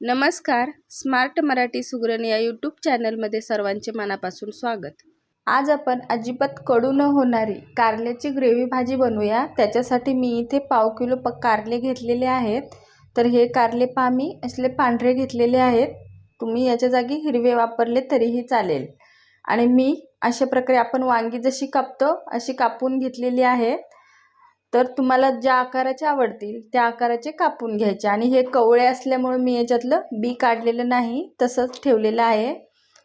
नमस्कार स्मार्ट मराठी सुगरण या यूट्यूब चॅनलमध्ये सर्वांचे मनापासून स्वागत. आज आपण अजिबात कडू न होणारी कारल्याची ग्रेव्ही भाजी बनवूया. त्याच्यासाठी मी इथे पाव किलो प कारले घेतलेले आहेत. तर हे कारले पहा मी असले पांढरे घेतलेले आहेत. तुम्ही याच्या जागी हिरवे वापरले तरीही चालेल. आणि मी अशा प्रकारे आपण वांगी जशी कापतो अशी कापून घेतलेली आहेत तर तुम्हाला ज्या आकाराचे आवडतील त्या आकाराचे कापून घ्यायचे. आणि हे कवळे असल्यामुळे मी याच्यातलं बी काढलेलं नाही तसंच ठेवलेलं आहे.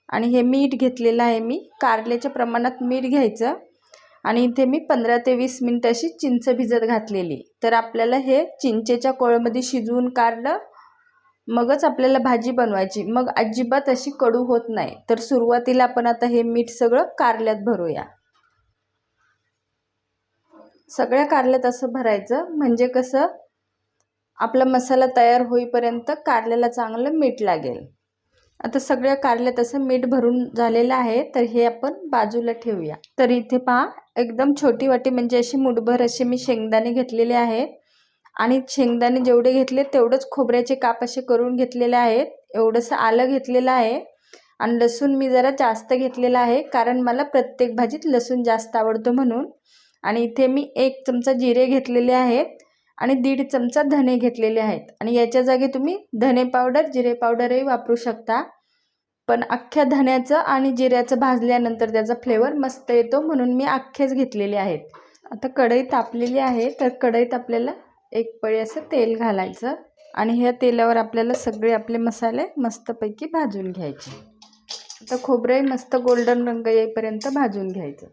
आणि हे मीठ घेतलेलं आहे मी. कारल्याच्या प्रमाणात मीठ घ्यायचं. आणि इथे मी पंधरा ते वीस मिनटं अशी चिंच भिजत घातलेली. तर आपल्याला हे चिंचेच्या कोळमध्ये शिजवून काढलं मगच आपल्याला भाजी बनवायची. मग अजिबात अशी कडू होत नाही. तर सुरुवातीला आपण आता हे मीठ सगळं कारल्यात भरूया. सगळ्या कारल्यात असं भरायचं. म्हणजे कसं आपला मसाला तयार होईपर्यंत कारल्याला चांगलं मीठ लागेल. आता सगळ्या कारल्यात असं मीठ भरून झालेलं आहे तर हे आपण बाजूला ठेवूया. तर इथे पहा एकदम छोटी वाटी म्हणजे अशी मुठभर असे मी शेंगदाणे घेतलेले आहेत. आणि शेंगदाणे जेवढे घेतले तेवढंच खोबऱ्याचे काप असे करून घेतलेले आहेत. एवढंसं आलं घेतलेलं आहे. आणि लसूण मी जरा जास्त घेतलेला आहे कारण मला प्रत्येक भाजीत लसूण जास्त आवडतो म्हणून. आणि इथे मी एक चमचा जिरे घेतलेले आहेत आणि दीड चमचा धने घेतलेले आहेत. आणि याच्या जागी तुम्ही धने पावडर जिरे पावडरही वापरू शकता. पण अख्ख्या धण्याचं आणि जिऱ्याचं भाजल्यानंतर त्याचा फ्लेवर मस्त येतो म्हणून मी अख्खेच घेतलेले आहेत. आता कढई तापलेली आहे तर कढईत आपल्याला एक पळी असं तेल घालायचं आणि ह्या तेलावर आपल्याला सगळे आपले मसाले मस्तपैकी भाजून घ्यायचे. आता खोबरंही मस्त गोल्डन रंग येईपर्यंत भाजून घ्यायचं.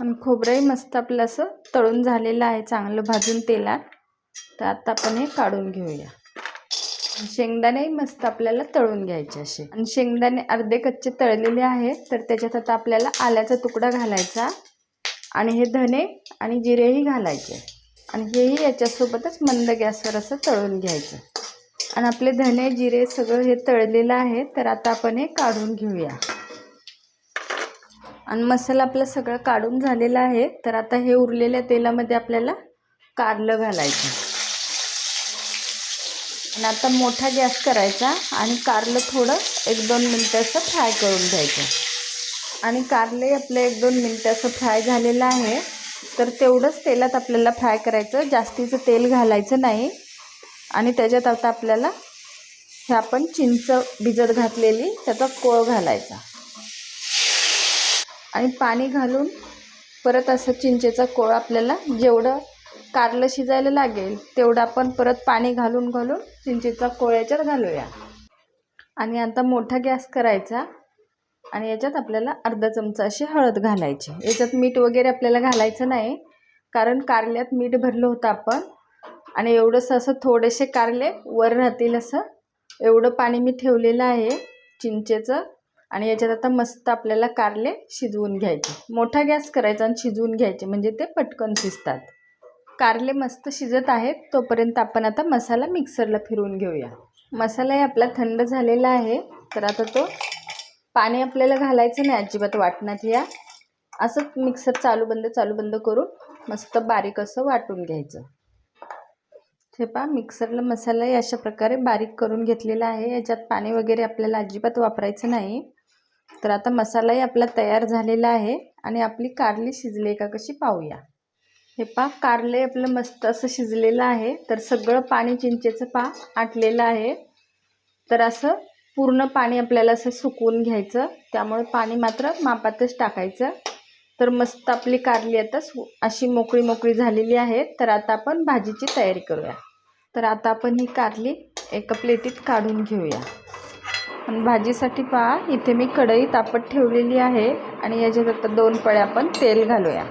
आणि खोबरंही मस्त आपलं असं तळून झालेलं आहे चांगलं भाजून तेलात. तर आता आपण हे काढून घेऊया. शेंगदाणेही मस्त आपल्याला तळून घ्यायचे असे. आणि शेंगदाणे अर्धे कच्चे तळलेले आहेत तर त्याच्यात आता आपल्याला आल्याचा तुकडा घालायचा. आणि हे धने आणि जिरेही घालायचे. आणि हेही याच्यासोबतच मंद गॅसवर असं तळून घ्यायचं. आणि आपले धने जिरे सगळं हे तळलेलं आहे तर आता आपण हे काढून घेऊया. आणि मसाला आपला सगळं काढून झालेला आहे. तर आता हे उरलेल्या तेलामध्ये आपल्याला कारलं घालायचं. आणि आता मोठा गॅस करायचा आणि कारलं थोडं एक दोन मिनटं असं फ्राय करून घ्यायचं. आणि कारले आपलं एक दोन मिनटं असं फ्राय झालेलं आहे. तर तेवढंच तेलात आपल्याला फ्राय करायचं. जास्तीचं तेल घालायचं नाही. आणि त्याच्यात आता आपल्याला हे आपण चिंच भिजत घातलेली त्याचा कोळ घालायचा. आणि पाणी घालून परत असं चिंचेचा कोळ आपल्याला जेवढं कारलं शिजायला लागेल तेवढं आपण परत पाणी घालून घालून चिंचेचा कोळ याच्यात घालूया. आणि आता मोठा गॅस करायचा आणि याच्यात आपल्याला अर्धा चमचा अशी हळद घालायची. याच्यात मीठ वगैरे आपल्याला घालायचं नाही कारण कारल्यात मीठ भरलं होतं आपण. आणि एवढंसं असं थोडेसे कारले वर राहतील असं. एवढं पाणी मी ठेवलेलं आहे चिंचेचं. आणि याच्यात आता मस्त आपल्याला कारले शिजवून घ्यायचे. मोठा गॅस करायचा आणि शिजवून घ्यायचे म्हणजे ते पटकन शिजतात. कारले मस्त शिजत आहेत तोपर्यंत आपण आता मसाला मिक्सरला फिरवून घेऊया. मसालाही आपला थंड झालेला आहे तर आता तो पाणी आपल्याला घालायचं नाही अजिबात वाटण्यात या. असंच मिक्सर चालू बंद चालू बंद करून मस्त बारीक असं वाटून घ्यायचं. हे पहा मिक्सरला मसालाही अशा प्रकारे बारीक करून घेतलेला आहे. याच्यात पाणी वगैरे आपल्याला अजिबात वापरायचं नाही. तर आता मसालाही आपला तयार झालेला आहे आणि आपली कारली शिजली का कशी पाहूया. हे पा कारले आपलं मस्त असं शिजलेलं आहे. तर सगळं पाणी चिंचेचं पा आटलेलं आहे. तर असं पूर्ण पाणी आपल्याला असं सुकवून घ्यायचं. त्यामुळे पाणी मात्र मापातच टाकायचं. तर मस्त आपली कारली आता अशी मोकळी मोकळी झालेली आहे. तर आता आपण भाजीची तयारी करूया. तर आता आपण ही कारली एका प्लेटीत काढून घेऊया. आणि भाजीसाठी पहा इथे मी कढई तापत ठेवलेली आहे आणि याच्यात आता दोन पळ्या आपण तेल घालूया.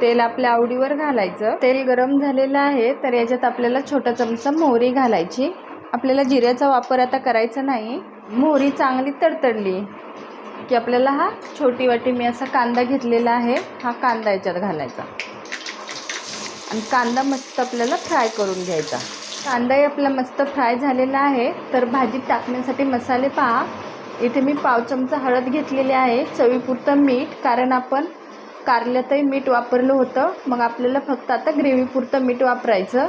तेल आपल्या आवडीवर घालायचं. तेल गरम झालेलं आहे तर याच्यात आपल्याला छोटा चमचा मोहरी घालायची. आपल्याला जिऱ्याचा वापर आता करायचा नाही. मोहरी चांगली तडतडली की आपल्याला हा छोटी वाटी मी असा कांदा घेतलेला आहे हा कांदा याच्यात घालायचा. आणि कांदा मस्त आपल्याला फ्राय करून घ्यायचा. कांदाही आपला मस्त फ्राय झालेला आहे. तर भाजीत टाकण्यासाठी मसाले पहा. इथे मी पाव चमचा हळद घेतलेली आहे. चवीपुरतं मीठ कारण आपण कारल्यातही मीठ वापरलं होतं. मग आपल्याला फक्त आता ग्रेव्हीपुरतं मीठ वापरायचं.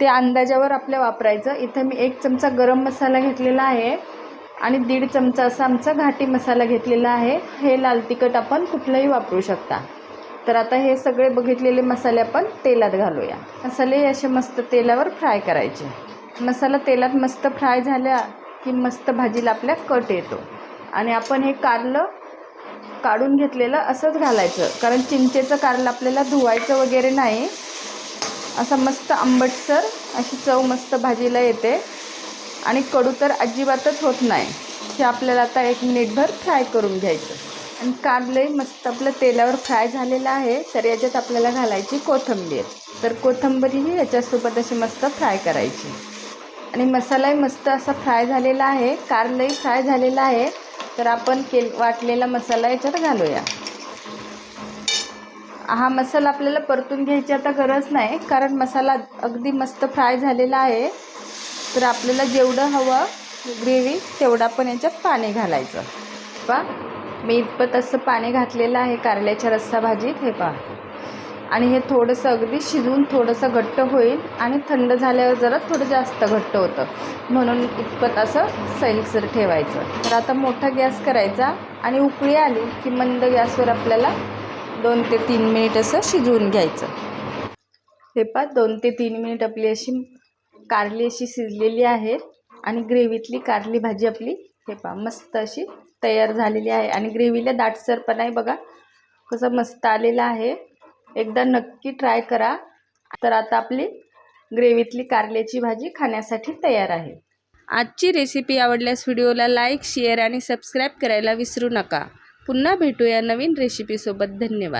ते अंदाजावर आपल्या वापरायचं. इथं मी एक चमचा गरम मसाला घेतलेला आहे. आणि दीड चमचा असा आमचा घाटी मसाला घेतलेला आहे. हे लाल तिखट आपण कुठलंही वापरू शकता. तर आता हे सगळे बघितलेले मसाले आपण तेलात घालूया. मसाले असे मस्त तेलावर फ्राय करायचे. मसाला तेलात मस्त फ्राय झाल्या की मस्त भाजीला आपल्या कट येतो. आणि आपण हे कारलं काढून घेतलेलं असंच घालायचं. कारण चिंचेचं कारलं आपल्याला धुवायचं वगैरे नाही. असं मस्त आंबटसर अशी चव मस्त भाजीला येते. आणि कडू तर अजिबातच होत नाही. हे आपल्याला आता एक मिनिटभर फ्राय करून घ्यायचं. आणि कारलंही मस्त आपलं तेलावर फ्राय झालेलं आहे तर याच्यात आपल्याला घालायची कोथिंबीर. तर कोथिंबीरही याच्यासोबत अशी मस्त फ्राय करायची. आणि मसालाही मस्त असा फ्राय झालेला आहे कारलंही फ्राय झालेला आहे तर आपण केल वाटलेला मसाला याच्यात घालूया. हा मसाला आपल्याला परतून घ्यायची आता गरज नाही कारण मसाला अगदी मस्त फ्राय झालेला आहे. तर आपल्याला जेवढं हवं ग्रेव्ही तेवढं पण याच्यात पाणी घालायचं. पा मी इतपत असं पाणी घातलेलं आहे कारल्याच्या रस्सा भाजीत हे पहा. आणि हे थोडंसं अगदी शिजवून थोडंसं घट्ट होईल आणि थंड झाल्यावर जरा थोडं जास्त घट्ट होतं. म्हणून इतपत असं सैलसर ठेवायचं. तर आता मोठा गॅस करायचा आणि उकळी आली की मंद गॅसवर आपल्याला दोन ते तीन मिनिट असं शिजवून घ्यायचं. हे पहा दोन ते तीन मिनिट आपली अशी कारली अशी शिजलेली आहे आणि ग्रेव्हीतली कारली भाजी आपली हे पहा मस्त अशी तयार झालेली आहे. आणि ग्रेव्हीला दाटसरपणा आहे बघा. कसं मस्त आलेलं आहे. एकदा नक्की ट्राय करा. तर आता आपली ग्रेव्हीतली कारल्याची भाजी खाण्यासाठी तयार आहे. आजची रेसिपी आवडल्यास व्हिडिओला लाईक शेअर आणि सबस्क्राईब करायला विसरू नका. पुन्हा भेटूया नवीन रेसिपीसोबत. धन्यवाद.